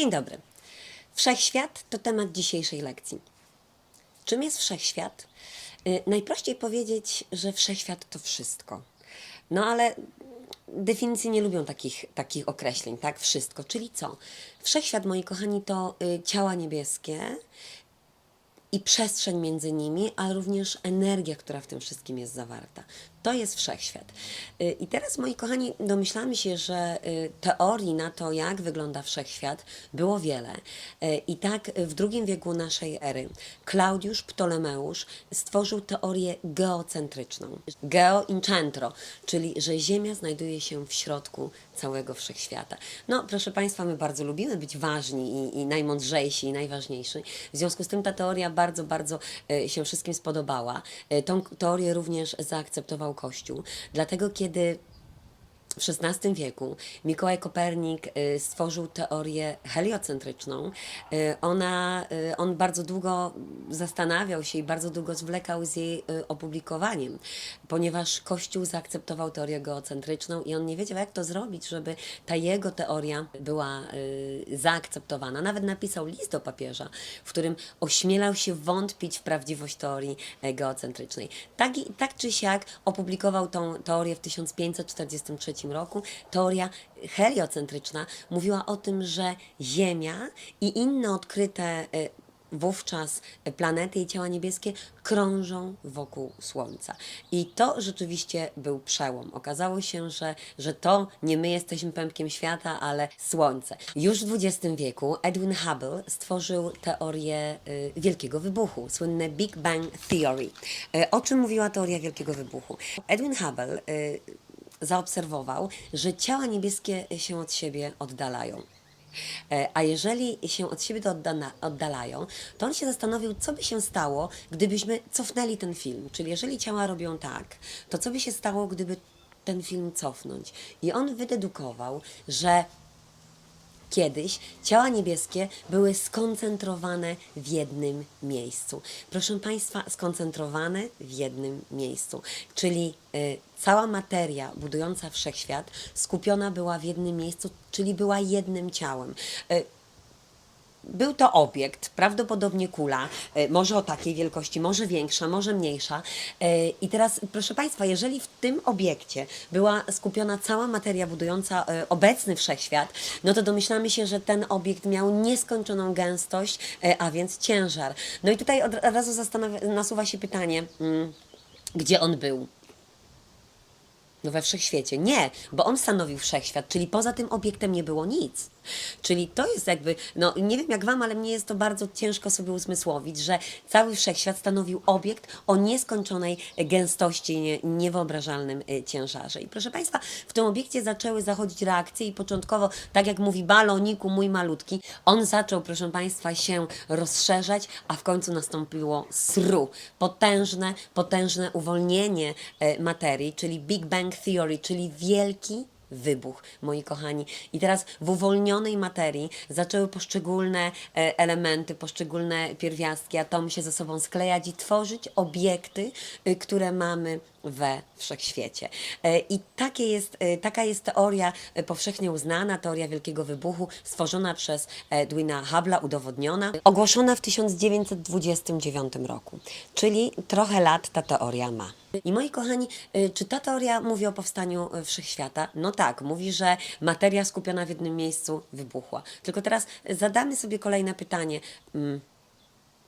Dzień dobry. Wszechświat to temat dzisiejszej lekcji. Czym jest wszechświat? Y, Najprościej powiedzieć, że wszechświat to wszystko. No ale definicji nie lubią takich, takich określeń, tak? Wszystko. Czyli co? Wszechświat, moi kochani, to y, ciała niebieskie i przestrzeń między nimi, ale również energia, która w tym wszystkim jest zawarta. To jest wszechświat. Y, I teraz, moi kochani, domyślamy się, że y, teorii na to, jak wygląda wszechświat, było wiele. Y, I tak w II wieku naszej ery Klaudiusz Ptolemeusz stworzył teorię geocentryczną. Geo in centro, czyli że Ziemia znajduje się w środku całego wszechświata. No, proszę Państwa, my bardzo lubimy być ważni i, i najmądrzejsi i najważniejsi. W związku z tym ta teoria bardzo, bardzo się wszystkim spodobała. Tą teorię również zaakceptował Kościół. Dlatego, kiedy w XVI wieku Mikołaj Kopernik y, stworzył teorię heliocentryczną. Y, Ona, y, on bardzo długo zastanawiał się i bardzo długo zwlekał z jej opublikowaniem, ponieważ Kościół zaakceptował teorię geocentryczną i on nie wiedział, jak to zrobić, żeby ta jego teoria była zaakceptowana. Nawet napisał list do papieża, w którym ośmielał się wątpić w prawdziwość teorii e, geocentrycznej. Tak, tak czy siak opublikował tą teorię w 1543 roku. Teoria heliocentryczna mówiła o tym, że Ziemia i inne odkryte e, wówczas planety i ciała niebieskie krążą wokół Słońca. I to rzeczywiście był przełom. Okazało się, że, że to nie my jesteśmy pępkiem świata, ale Słońce. Już w XX wieku Edwin Hubble stworzył teorię y, Wielkiego Wybuchu, słynne Big Bang Theory. Y, o czym mówiła teoria Wielkiego Wybuchu? Edwin Hubble zaobserwował, że ciała niebieskie się od siebie oddalają. E, A jeżeli się od siebie to oddalają, to on się zastanowił, co by się stało, gdybyśmy cofnęli ten film. Czyli jeżeli ciała robią tak, to co by się stało, gdyby ten film cofnąć? I on wydedukował, że Kiedyś ciała niebieskie były skoncentrowane w jednym miejscu. Proszę Państwa, skoncentrowane w jednym miejscu. Czyli y, cała materia budująca wszechświat skupiona była w jednym miejscu, czyli była jednym ciałem. Y, był to obiekt, prawdopodobnie kula, e, może o takiej wielkości, może większa, może mniejsza. E, I teraz, proszę Państwa, jeżeli w tym obiekcie była skupiona cała materia budująca e, obecny wszechświat, no to domyślamy się, że ten obiekt miał nieskończoną gęstość, a więc ciężar. No i tutaj od razu nasuwa się pytanie, mm, gdzie on był? No we wszechświecie. Nie, bo on stanowił wszechświat, czyli poza tym obiektem nie było nic. Czyli to jest jakby, no nie wiem jak wam, ale mnie jest to bardzo ciężko sobie uzmysłowić, że cały wszechświat stanowił obiekt o nieskończonej gęstości, nie, niewyobrażalnym y, ciężarze. I proszę Państwa, w tym obiekcie zaczęły zachodzić reakcje i początkowo, tak jak mówi baloniku mój malutki, on zaczął, proszę Państwa, się rozszerzać, a w końcu nastąpiło sru. Potężne, potężne uwolnienie e, materii, czyli Big Bang Theory, czyli wielki wybuch, moi kochani. I teraz w uwolnionej materii zaczęły poszczególne e, elementy, poszczególne pierwiastki, atomy się ze sobą sklejać i tworzyć obiekty, y, które mamy we wszechświecie. E, I takie jest, e, taka jest teoria powszechnie uznana, teoria Wielkiego Wybuchu, stworzona przez Edwina Hubble'a, udowodniona, ogłoszona w 1929 roku. Czyli trochę lat ta teoria ma. I moi kochani, y, czy ta teoria mówi o powstaniu y, wszechświata? No tak, mówi, że materia skupiona w jednym miejscu wybuchła. Tylko teraz zadamy sobie kolejne pytanie. Mm,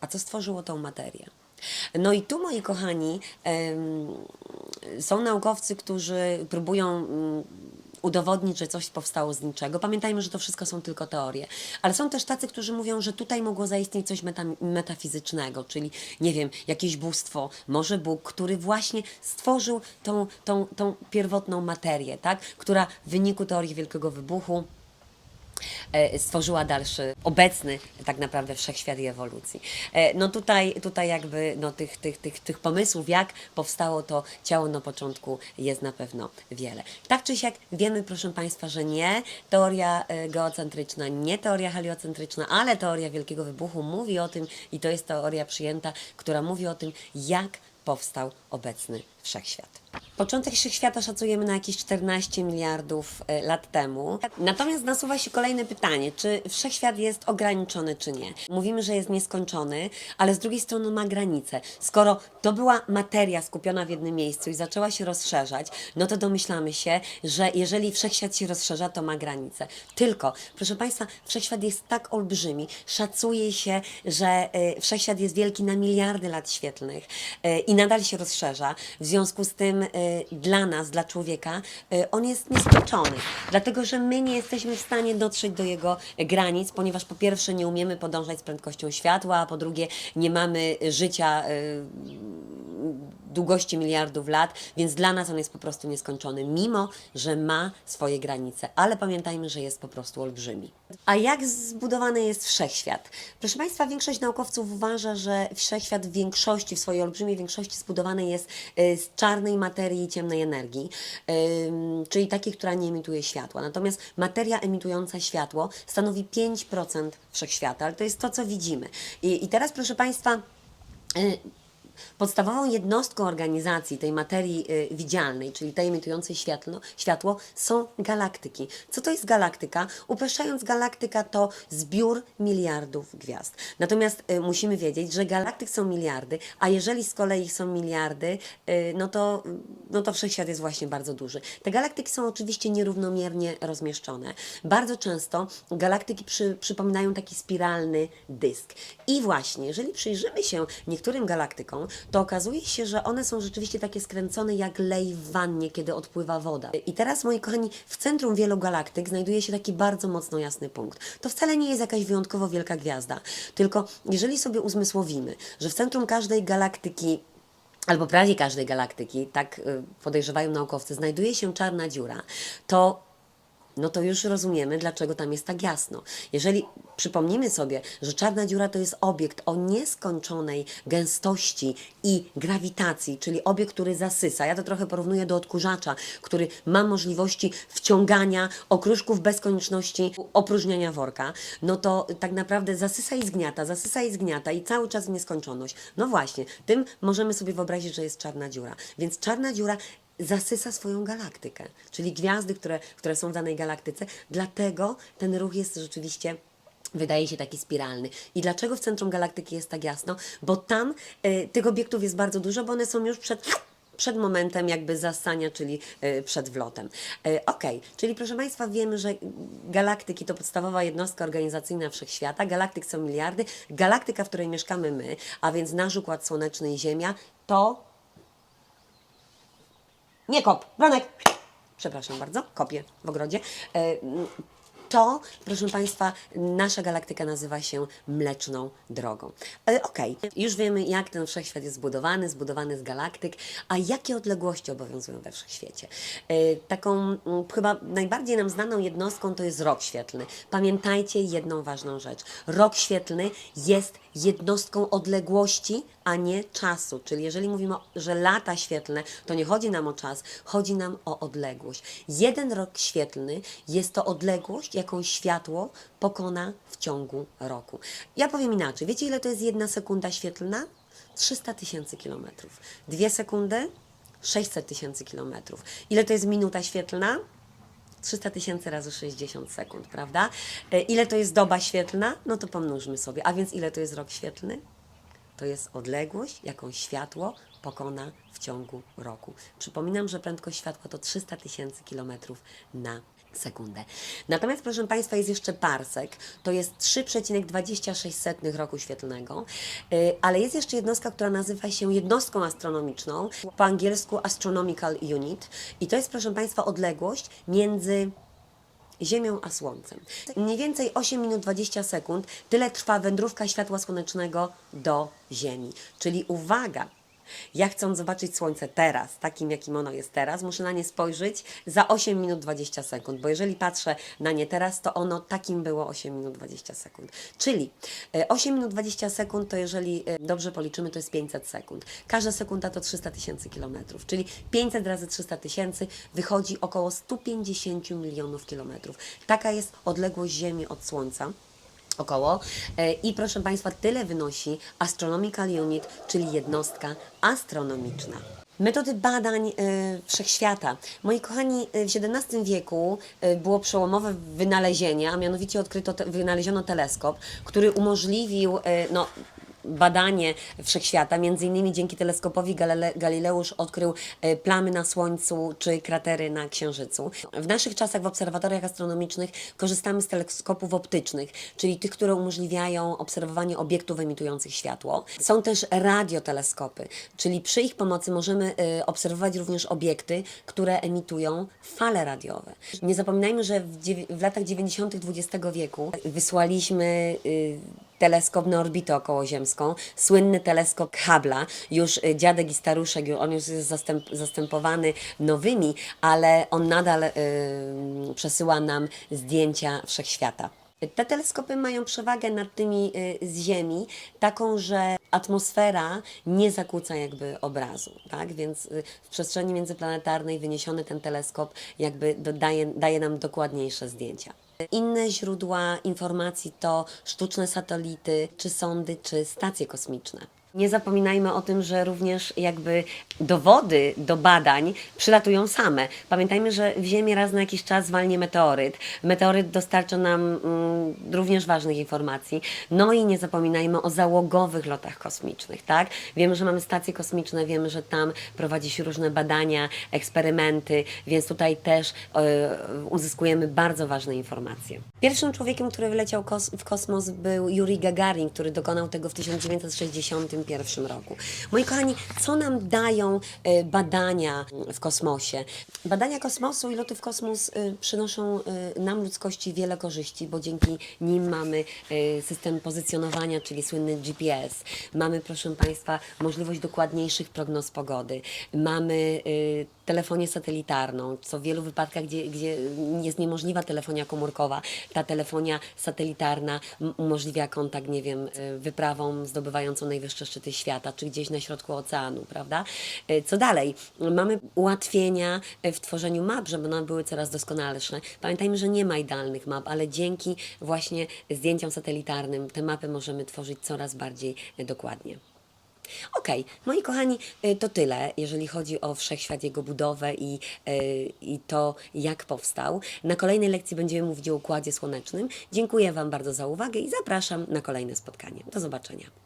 a co stworzyło tą materię? No i tu, moi kochani, są naukowcy, którzy próbują mm, udowodnić, że coś powstało z niczego. Pamiętajmy, że to wszystko są tylko teorie. Ale są też tacy, którzy mówią, że tutaj mogło zaistnieć coś meta, metafizycznego, czyli, nie wiem, jakieś bóstwo, może Bóg, który właśnie stworzył tą, tą, tą pierwotną materię, tak? która w wyniku teorii Wielkiego Wybuchu stworzyła dalszy, obecny tak naprawdę wszechświat i ewolucji. E, No tutaj, tutaj jakby no tych, tych, tych, tych pomysłów, jak powstało to ciało na początku jest na pewno wiele. Tak czy siak wiemy, proszę Państwa, że nie teoria e, geocentryczna, nie teoria heliocentryczna, ale teoria Wielkiego Wybuchu mówi o tym i to jest teoria przyjęta, która mówi o tym, jak powstał obecny wszechświat. Początek wszechświata szacujemy na jakieś 14 miliardów e, lat temu. Natomiast nasuwa się kolejne pytanie, czy wszechświat jest ograniczony, czy nie. Mówimy, że jest nieskończony, ale z drugiej strony ma granice. Skoro to była materia skupiona w jednym miejscu i zaczęła się rozszerzać, no to domyślamy się, że jeżeli wszechświat się rozszerza, to ma granice. Tylko, proszę Państwa, wszechświat jest tak olbrzymi, szacuje się, że e, wszechświat jest wielki na miliardy lat świetlnych e, i nadal się rozszerza. W związku z tym e, dla nas, dla człowieka, e, on jest nieskończony. Dlatego, że my nie jesteśmy w stanie dotrzeć do jego granic, ponieważ po pierwsze nie umiemy podążać z prędkością światła, a po drugie nie mamy życia e, długości miliardów lat, więc dla nas on jest po prostu nieskończony, mimo że ma swoje granice. Ale pamiętajmy, że jest po prostu olbrzymi. A jak zbudowany jest wszechświat? Proszę Państwa, większość naukowców uważa, że wszechświat w większości, w swojej olbrzymiej większości zbudowany jest e, z czarnej materii i ciemnej energii, ym, czyli takiej, która nie emituje światła. Natomiast materia emitująca światło stanowi 5% wszechświata, ale to jest to, co widzimy. I, i teraz, proszę Państwa, y, Podstawową jednostką organizacji tej materii y, widzialnej, czyli tej emitującej światło, światło, są galaktyki. Co to jest galaktyka? Upraszczając, galaktyka to zbiór miliardów gwiazd. Natomiast y, musimy wiedzieć, że galaktyk są miliardy, a jeżeli z kolei ich są miliardy, y, no, to, no to wszechświat jest właśnie bardzo duży. Te galaktyki są oczywiście nierównomiernie rozmieszczone. Bardzo często galaktyki przy, przypominają taki spiralny dysk. I właśnie, jeżeli przyjrzymy się niektórym galaktykom, to okazuje się, że one są rzeczywiście takie skręcone jak lej w wannie, kiedy odpływa woda. I teraz, moi kochani, w centrum wielu galaktyk znajduje się taki bardzo mocno jasny punkt. To wcale nie jest jakaś wyjątkowo wielka gwiazda, tylko jeżeli sobie uzmysłowimy, że w centrum każdej galaktyki albo prawie każdej galaktyki, tak y, podejrzewają naukowcy, znajduje się czarna dziura, to no to już rozumiemy, dlaczego tam jest tak jasno. Jeżeli przypomnimy sobie, że czarna dziura to jest obiekt o nieskończonej gęstości i grawitacji, czyli obiekt, który zasysa. Ja to trochę porównuję do odkurzacza, który ma możliwości wciągania okruszków bez konieczności opróżniania worka, no to tak naprawdę zasysa i zgniata, zasysa i zgniata i cały czas w nieskończoność. No właśnie, tym możemy sobie wyobrazić, że jest czarna dziura. Więc czarna dziura zasysa swoją galaktykę, czyli gwiazdy, które, które są w danej galaktyce. Dlatego ten ruch jest rzeczywiście wydaje się taki spiralny. I dlaczego w centrum galaktyki jest tak jasno? Bo tam y, tych obiektów jest bardzo dużo, bo one są już przed przed momentem jakby zastania, czyli y, przed wlotem. Y, ok, czyli proszę Państwa, wiemy, że galaktyki to podstawowa jednostka organizacyjna wszechświata. Galaktyk są miliardy. Galaktyka, w której mieszkamy my, a więc nasz Układ Słoneczny i Ziemia, to nie kop, Bronek. Przepraszam bardzo, kopię w ogrodzie. To, proszę Państwa, nasza galaktyka nazywa się Mleczną Drogą. E, Okej, już wiemy, jak ten wszechświat jest zbudowany, zbudowany z galaktyk, a jakie odległości obowiązują we wszechświecie. E, Taką chyba najbardziej nam znaną jednostką to jest rok świetlny. Pamiętajcie jedną ważną rzecz. Rok świetlny jest jednostką odległości, a nie czasu. Czyli jeżeli mówimy, że lata świetlne, to nie chodzi nam o czas, chodzi nam o odległość. Jeden rok świetlny jest to odległość, jaką światło pokona w ciągu roku. Ja powiem inaczej. Wiecie, ile to jest jedna sekunda świetlna? 300 tysięcy kilometrów. Dwie sekundy? 600 tysięcy kilometrów. Ile to jest minuta świetlna? 300 tysięcy razy 60 sekund, prawda? E, Ile to jest doba świetlna? No to pomnóżmy sobie. A więc ile to jest rok świetlny? To jest odległość, jaką światło pokona w ciągu roku. Przypominam, że prędkość światła to 300 tysięcy kilometrów na sekundę. Natomiast, proszę Państwa, jest jeszcze parsek, to jest 3,26 roku świetlnego, Y, ale jest jeszcze jednostka, która nazywa się jednostką astronomiczną, po angielsku Astronomical Unit i to jest, proszę Państwa, odległość między Ziemią a Słońcem. Mniej więcej 8 minut 20 sekund, tyle trwa wędrówka światła słonecznego do Ziemi. Czyli uwaga, ja chcąc zobaczyć Słońce teraz, takim jakim ono jest teraz, muszę na nie spojrzeć za 8 minut 20 sekund, bo jeżeli patrzę na nie teraz, to ono takim było 8 minut 20 sekund. Czyli e, 8 minut 20 sekund to jeżeli e, dobrze policzymy, to jest 500 sekund. Każda sekunda to 300 tysięcy kilometrów, czyli 500 razy 300 tysięcy wychodzi około 150 milionów kilometrów. Taka jest odległość Ziemi od Słońca. Około. E, I proszę Państwa, tyle wynosi Astronomical Unit, czyli jednostka astronomiczna. Metody badań e, wszechświata. Moi kochani, e, w XVII wieku było przełomowe wynalezienie, a mianowicie odkryto, wynaleziono teleskop, który umożliwił no, badanie wszechświata. Między innymi dzięki teleskopowi Galile Galileusz odkrył e, plamy na Słońcu czy kratery na Księżycu. W naszych czasach w obserwatoriach astronomicznych korzystamy z teleskopów optycznych, czyli tych, które umożliwiają obserwowanie obiektów emitujących światło. Są też radioteleskopy, czyli przy ich pomocy możemy e, obserwować również obiekty, które emitują fale radiowe. Nie zapominajmy, że w, w latach 90. XX wieku wysłaliśmy y, teleskop na orbitę okołoziemską, słynny teleskop Hubble'a, już y, dziadek i staruszek, on już jest zastęp, zastępowany nowymi, ale on nadal y, przesyła nam zdjęcia wszechświata. Te teleskopy mają przewagę nad tymi y, z Ziemi, taką, że atmosfera nie zakłóca jakby obrazu, tak? Więc y, w przestrzeni międzyplanetarnej wyniesiony ten teleskop jakby dodaje, daje nam dokładniejsze zdjęcia. Inne źródła informacji to sztuczne satelity, czy sondy, czy stacje kosmiczne. Nie zapominajmy o tym, że również jakby dowody do badań przylatują same. Pamiętajmy, że w Ziemię raz na jakiś czas walnie meteoryt. Meteoryt dostarcza nam mm, również ważnych informacji. No i nie zapominajmy o załogowych lotach kosmicznych, tak? Wiemy, że mamy stacje kosmiczne, wiemy, że tam prowadzi się różne badania, eksperymenty, więc tutaj też e, uzyskujemy bardzo ważne informacje. Pierwszym człowiekiem, który wyleciał kos w kosmos był Yuri Gagarin, który dokonał tego w 1961 roku. Moi kochani, co nam dają e, badania w kosmosie? Badania kosmosu i loty w kosmos e, przynoszą e, nam ludzkości wiele korzyści, bo dzięki nim mamy system pozycjonowania, czyli słynny GPS. Mamy, proszę Państwa, możliwość dokładniejszych prognoz pogody. Mamy telefonię satelitarną, co w wielu wypadkach, gdzie, gdzie jest niemożliwa telefonia komórkowa, ta telefonia satelitarna umożliwia kontakt, nie wiem, y, wyprawą zdobywającą najwyższe szczyty świata, czy gdzieś na środku oceanu, prawda? Y, Co dalej? Mamy ułatwienia y, w tworzeniu map, żeby one były coraz doskonalsze. Pamiętajmy, że nie ma idealnych map, ale dzięki właśnie zdjęciom satelitarnym te mapy możemy tworzyć coraz bardziej dokładnie. Okej, moi kochani, y, to tyle, jeżeli chodzi o wszechświat, jego budowę i, y, i to, jak powstał. Na kolejnej lekcji będziemy mówić o Układzie Słonecznym. Dziękuję Wam bardzo za uwagę i zapraszam na kolejne spotkanie. Do zobaczenia.